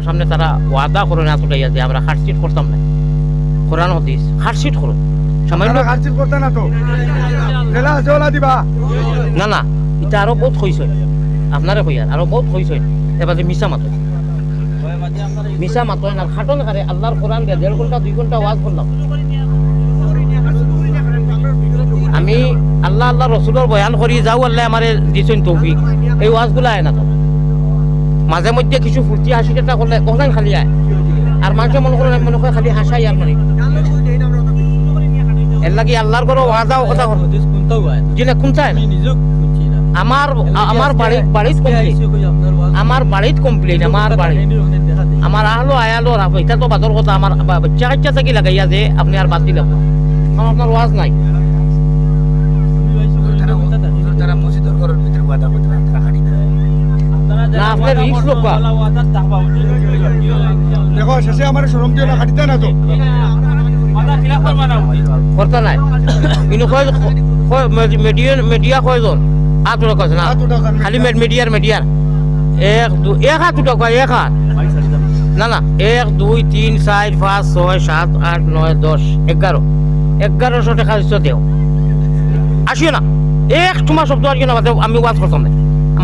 সামনে তারা ওয়াদা করে না তুলাইয়া যে আমরা হার্টসিট করতাম না। কোরআন হদিস হার্টসিট করো সামান্য আপনারা করতে না তো? জেলা জলা দিবা। না না এটা আরও বহুত হইছে। আপনারে কইয়ার আরও বহুত হইছে। এবার যে মিশা মাতো মিশা মাতো না। খাটন কারে আল্লাহর কোরআন দিয়ে দেড় ঘণ্টা দুই ঘণ্টা ওয়াজ করলাম। আমি আল্লাহ আল্লাহ রসুলের বয়ান করি যাও আল্লাহ আমারে দিছেন তৌফিক। এই ওয়াজগুলো আয় না তো। মাঝে মধ্যে কিছু ফুর্তি হাসি টা করলে কখন খালি আয় আর মানুষ মনে করে মনে করে খালি হাসাই আর মানে। এর লাগি আল্লাহর করে ওয়াজা ও কথা জিলে কোন চায় না? আমার আমার বাড়িত বাড়িত কমপ্লেন আমার বাড়িত কমপ্লেন আমার বাড়ি আমার আহলো, আয়ালো রাখো এটা তো বাদর কথা আমার বাচ্চা কাচ্চা থেকে লাগাইয়া যে আপনি আর বাদ দিলাম কারণ আপনার ওয়াজ নাই তারা মসজিদের ঘরের ভিতরে ওয়াদা করতে তারা হাঁটি আপনার রিক্স লোক। দেখো শেষে আমার শরম দিয়ে না হাঁটিতে না তো। করতে নাই। কিন্তু মিডিয়া মিডিয়া কয়জন? হাত উঠা কয়জন? না। খালি মিডিয়ার মিডিয়ার এক দু এক হাত উঠা কয়? এক হাত না না। এক দুই তিন চার পাঁচ ছয় সাত আট নয় দশ এগারো। এগারোশো টাকা দিচ্ছ দেও। আসিও না। এক তোমার শব্দ আর না আমি ওয়াজ করতাম না।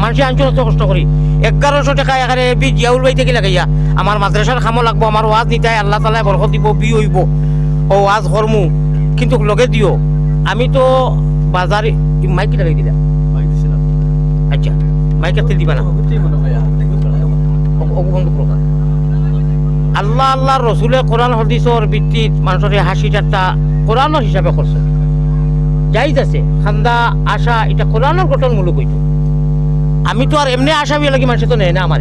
মানুষে আনছো কষ্ট করি এগারোশো টাকা এখানে বি জিয়াউল বাই থেকে লাগাইয়া আমার মাদ্রাসার খামো লাগবো আমার ওয়াজ নিতাই আল্লাহ তালা বরকত দিব, বি হইব। ও ওয়াজ করমু কিন্তু লগে দিও আমি তো বাজারে মাইক লাগাই দিলা আচ্ছা মাইক কাটতে দিবা না। আল্লাহ আল্লাহ রসুলের কোরআন হদিসর ভিত্তিত মানুষের হাসি ঠাট্টা কোরআনের হিসাবে করছে যাইজ আছে। খান্দা, আশা, এটা কোরআনের গঠনমূলক হইতো আমি তো আর এমনি বিয়ে লাগি, মানুষ তো নেয় না আমার।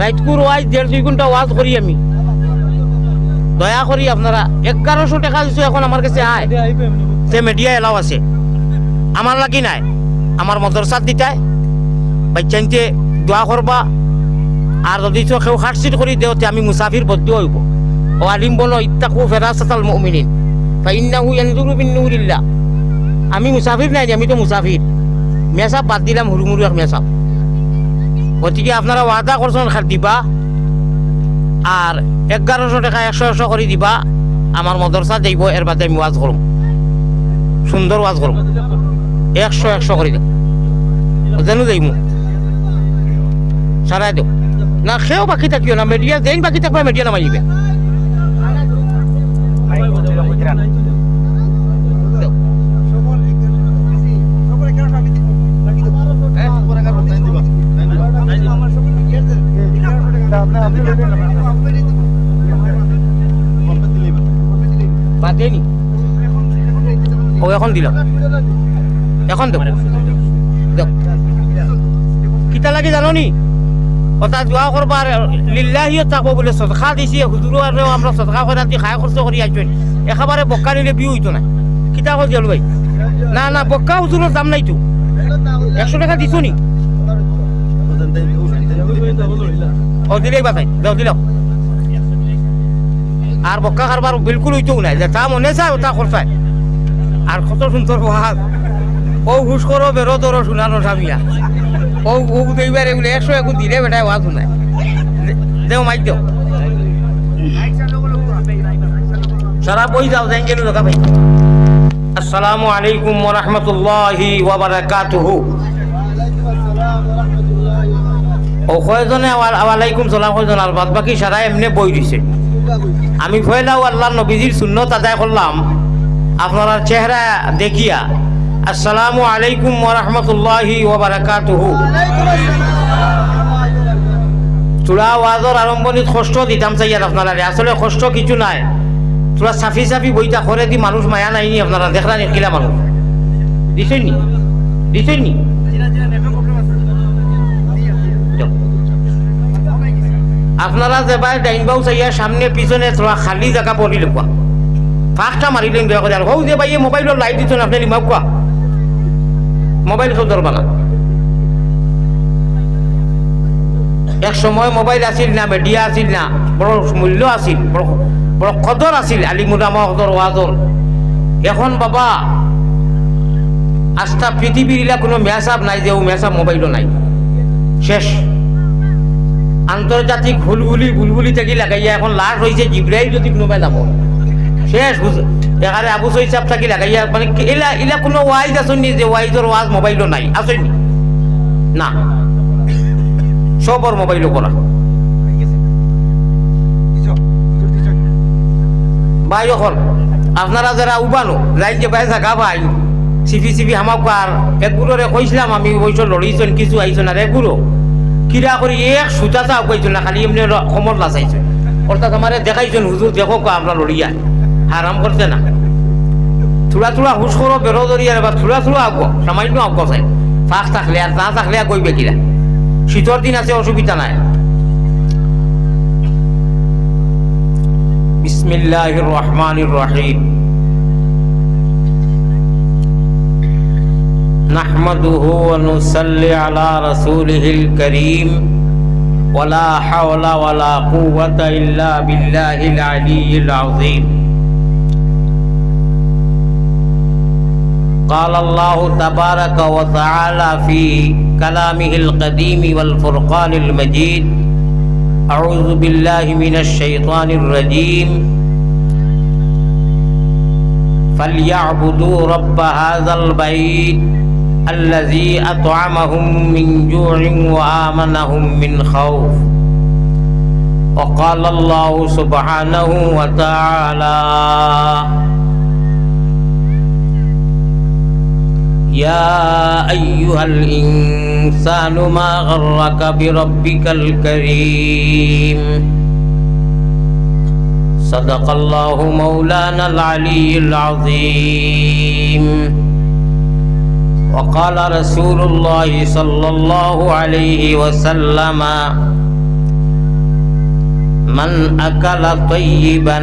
রাইতকুর ওয়াজ দেড় দুই ঘণ্টা ওয়াজ করি আমি। দয়া করি আপনারা, এগারোশো টাকা দিছো এখন আমার কাছে আয়। সে মিডিয়া এলাও আছে। আমার লাগি নাই। আমার মদরসাত দিতাই বাচ্চাইতে দোয়া করবা। আর যদি কেউ হার্টসিট করে দেওতে আমি মুসাফির বদ্ধ হইব। ও আলিম বলো, ইত্তাকু ফেরাসাতাল মুমিনিন। ফাইন্নাহু ইয়ানজুরু বিন আমি মুসাফির নাই, আমি তো মুসাফির। মেসাব বাদ দিলাম, হুড়ুমুড়ু এক মেসাব গতিকে আপনারা ওয়াদা করছেন খার দিবা আর এগারোশো টাকা, একশো একশো করে দিবা। আমার মদরসা যাইব এর বাদে আমি ওয়াজ করম সুন্দর ওয়াজ করম একশো একশো করে যেন যাইমু সারাই দেব না, সেও বাকি থাকিও না মিডিয়া যেই বাকি থাকবে মিডিয়া নামাই দিবে বাদ দেয়নি ও এখন দিলাম এখন দেব। দেব। কিতা লাগে জানো নি কথা দোয়া করবার লিল্লাহিও থাকব বলে সদকা দিছি হুজুরও আর আমরা সদকা করে দি খায় খরচ করি আসবেন একেবারে বক্কা নিলে বিউ হইতো না কিতা কল দিল ভাই? না না, বক্কা হুজুরের দাম নাই তো। একশো টাকা দিছো নি? ও দিলেই বাতাই দাও দিলাম আর বক্কা কারবার বিলকুল হইতো নাই। যে মনে চায় তা খরচায় আর কত সুন্দর ভাত। ও হুস করো, বেরো ধরো শুনানো স্বামীয়া ও ও দেইবার এগুলো একশো এখন দিলে বেটায় ওয়াজ শুনায়। দেও, মাইক দেও। সারা বই যাও, যাই গেল দেখা ভাই আসসালামু আলাইকুম ওয়া রাহমাতুল্লাহি ওয়া বারাকাতুহু ও কয়জনে ওয়ালাইকুম সালাম, কয়জন? আর বাদ বাকি সারা এমনি বই দিছে। আমি ফয়লাও আল্লাহ নবীজির সুন্নত আদায় করলাম। আপনার চেহারা দেখিয়া, আসসালামু আলাইকুম ওয়া রাহমাতুল্লাহি ওয়া বারাকাতুহু। চূড়া ওয়াজর আরম্ভণিত কষ্ট দিতাম চাইয়ার আপনারা আসলে কষ্ট কিছু নাই। তোরা সাফি সাফি বইটা করে দি মানুষ মায়া নাইনি আপনারা দেখলা নিকিলা মানুষ। দিছেন নি? দিছেন নি। আপনারা যেবাই ডাইন বাউ চাইয়া সামনে পিছনে তোরা খালি জায়গা পড়ি লিখবা ফাঁকটা মারিলেন দয়া করে আর হৌ যে ভাই মোবাইলের লাইট দিচ্ছেন আপনি লিমাও কোয়া মোবাইল কেউ ধরবা না এক সময় মোবাইল আছিল না, মিডিয়া আছিল না বড় মূল্য আছিল বড় বড় কদর আছিল আলিমুদামা কদর ওয়াজর এখন বাবা আস্থা পৃথিবীর ইলা কোনো মেসাব নাই যে ও মেসাব মোবাইলও নাই। শেষ। আন্তর্জাতিক হুলহুলি, বুলবুলি থেকে লাগাইয়া এখন লাশ হয়েছে জিব্রাইল যদি কোনোবাই যাব শেষ এখানে আবু সৈসাব থাকি লাগাইয়া মানে ইলা ইলা কোনো ওয়াইজ আসেনি যে ওয়াইজর ওয়াজ মোবাইলও নাই আসেনি না। সবর মোবাইলও করা। ভাই, এখন আপনারা যারা উবানো যাই যে ভাই জাগা ভাই সিপি সিপি হামাক পার একগুলোরে কইছিলাম আমি বইছ লড়িছেন, কিছু আইছেন আর একগুলো কিরা করে এক সুতা চাও কইছেন না, খালি এমনি র- কমর লাচাইছেন অর্থাৎ আমারে দেখাইছেন হুজুর দেখো আমরা লড়িয়া। হারাম করছে না থোড়া থোড়া হুশ করো বেরো দরিয়ার বা থোড়া থোড়া আগ সামান্য আগ চাই ফাঁক থাকলে আর না থাকলে আর কইবে কিরা শীতর দিন আছে অসুবিধা নাই بسم الله الرحمن الرحيم نحمده ونصلي على رسوله الكريم ولا حول ولا قوة إلا بالله العلي العظيم قال الله تبارك وتعالى في كلامه القديم والفرقان المجيد أعوذ بالله من الشيطان الرجيم. فليعبدوا رب هذا البيت الذي أطعمهم من جوع وآمنهم من خوف. وقال الله سبحانه وتعالى يا أيها الإنسان ما غرك بربك الكريم. صدق الله مولانا العلي العظيم. وقال رسول الله صلى الله عليه وسلم من أكل طيبا